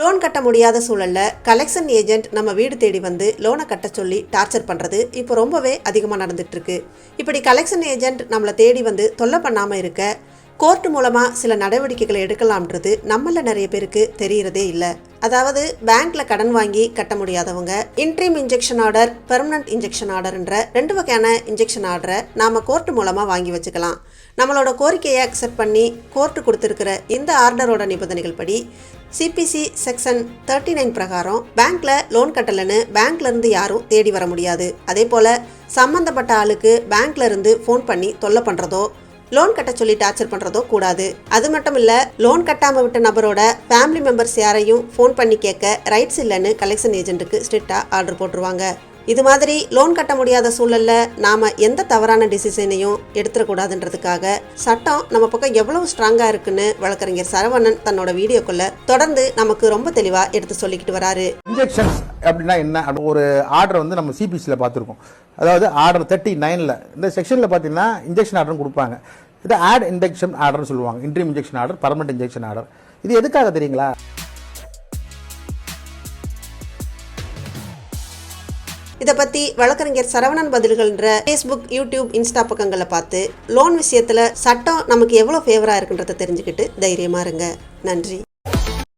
Loan கட்ட முடியாத சூழலில் கலெக்ஷன் ஏஜென்ட் நம்ம வீடு தேடி வந்து லோனை கட்ட சொல்லி டார்ச்சர் பண்ணுறது இப்போ ரொம்பவே அதிகமாக நடந்துகிட்ருக்கு இப்படி கலெக்ஷன் ஏஜென்ட் நம்மளை தேடி வந்து தொல்லை பண்ணாமல் இருக்க கோர்ட் மூலமாக சில நடவடிக்கைகளை எடுக்கலாம்ன்றது நம்மள நிறைய பேருக்கு தெரியறதே இல்லை. அதாவது பேங்க்ல கடன் வாங்கி கட்ட முடியாதவங்க interim injection order permanent injection ஆர்டர்ன்ற ரெண்டு வகையான இன்ஜெக்ஷன் ஆர்டரை நாம கோர்ட் மூலமாக வாங்கி வச்சுக்கலாம். நம்மளோட கோரிக்கையை அக்செப்ட் பண்ணி கோர்ட்டு கொடுத்துருக்கிற இந்த ஆர்டரோட நிபந்தனைகள் படி சிபிசி செக்ஷன் தேர்ட்டி நைன் பிரகாரம் பேங்க்ல லோன் கட்டலைன்னு பேங்க்ல இருந்து யாரும் தேடி வர முடியாது. அதே போல சம்பந்தப்பட்ட ஆளுக்கு பேங்க்ல இருந்து ஃபோன் பண்ணி தொல்லை பண்றதோ லோன் கட்ட சொல்லி டார்ச்சர் பண்றதோ கூடாது. அது மட்டும் இல்ல லோன் கட்டாம விட்ட நபரோட ஃபேமிலி மெம்பர்ஸ் யாரையும் ஃபோன் பண்ணி கேட்க ரைட்ஸ் இல்லைன்னு கலெக்ஷன் ஏஜென்ட்டுக்கு ஸ்ட்ரிக்டா ஆர்டர் போட்டுருவாங்க. இது மாதிரி லோன் கட்ட முடியாத சூழல்ல நாம எந்த தவறான டிசிஷனையும் எடுத்துடக்கூடாதுன்றதுக்காக சட்டம் நம்ம பக்கம் எவ்வளவு ஸ்ட்ராங்கா இருக்குன்னு வழக்கறிஞர் சரவணன் தன்னோட வீடியோக்குள்ள தொடர்ந்து நமக்கு ரொம்ப தெளிவா எடுத்து சொல்லிக்கிட்டு வராரு. இன்ஜெக்ஷன்ஸ் அப்படின்னா என்ன? ஒரு ஆர்டர் வந்து நம்ம சிபிசியில் பார்த்துருக்கோம். அதாவது ஆர்டர் தேர்ட்டி நைனில் இந்த செக்ஷனில் பார்த்தீங்கன்னா இன்ஜெக்ஷன் ஆர்டர்னு கொடுப்பாங்க. இது ஆட் இன்ஜெக்ஷன் ஆர்டர்னு சொல்லுவாங்க. Interim injection order permanent injection order இது எதுக்காக தெரியுங்களா? இதை பத்தி வழக்கறிஞர் சரவணன் பதில்கள்ன்ற ஃபேஸ்புக் யூடியூப் இன்ஸ்டா பக்கங்களை பார்த்து லோன் விஷயத்துல சட்டம் நமக்கு எவ்வளவு ஃபேவரா இருக்குன்றதை தெரிஞ்சுக்கிட்டு தைரியமா இருங்க. நன்றி.